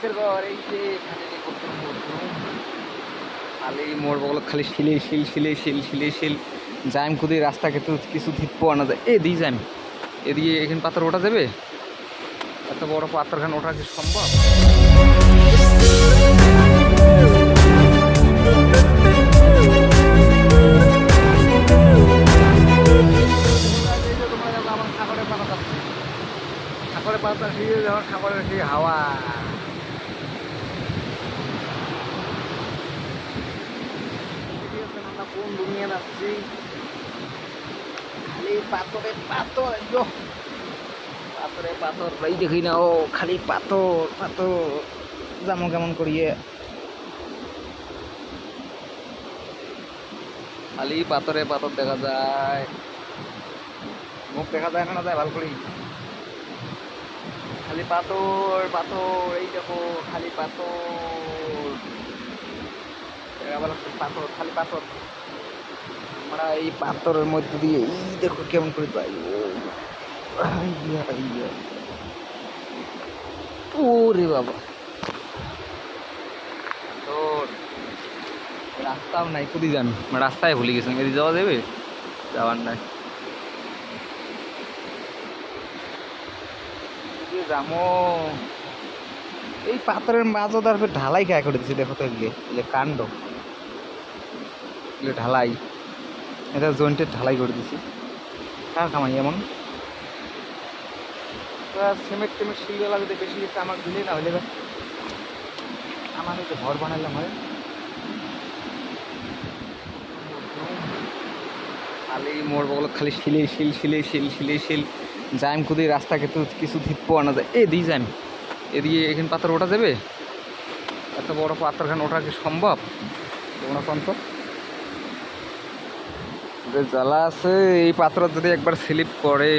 কিসের ঘর এই যে খালি মোড় বগলত খালি শিলে শিল শিলে শিল শিলে শিল যাইম কুদি রাস্তা কিন্তু কিছু থিপ্প আনা যায় এ দিই যাইম এদিকে এখানে পাথর ওঠা যাবে এত বড় পাথরখান ওঠা কি সম্ভব সাগরের পাতা সাগরের পাতা দিয়ে যখন সাগরের সেই হাওয়া দুনিয়া যাচ্ছি খালি পাথরে পাথর যো পাথরে পাথর দেখি না ও খালি পাথর পাথর যেমন কেমন করিয়ে খালি পাথরে পাথর দেখা যায়। মুখ দেখা যায় না না যায় ভালো করি খালি পাথর পাথর এই দেখো, খালি পাথর গেল পাথর খালি পাথর আমরা এই পাথরের মধ্যে দিয়ে, এই দেখো কেমন করে আইয়া। ওরে বাবা। তোর রাস্তাও নাই কুদি যান? রাস্তায় ভুলে গেছেন, এদিকে যাওয়া যাবে? যাওয়ার নাই। যামো। এই পাথরের মাঝও তারপর ঢালাই খায় করে দিচ্ছে দেখো তো এগুলো। কাণ্ড। ঢালাই। এটা জয়েন্টের ঢালাই করে দিছি। কার কামাই এমন। সিমেন্ট টিমেন্ট শিল লাগতে বেশি কিছু আমার দিলে না হলে আমার যে ঘর বানালাম হয়। খালি মোড় বগল খালি শিলে শিল শিলে শিল শিলে শিল। যাইম কুদি রাস্তা কিন্তু কিছু থিপ্প আনা যায়। এ দিই যাইম এদিকে এখানে পাথর ওঠা যাবে? এত বড় পাথরখান ওঠা কি সম্ভব? তোমরা কোন তো। যে জ্বালা আছে, এই পাথর যদি একবার স্লিপ করে।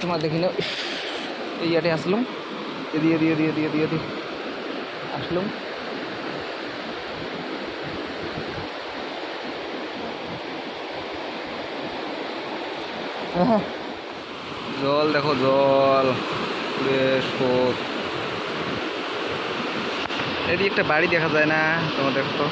তোমার দেখি না এই আসলাম। দিয়ে দিয়ে দিয়ে দিয়ে দিয়ে দিয়ে আসলাম। জল দেখো জল বেশ এদিকে একটা বাড়ি দেখা যায় না তোমার দেখো তো।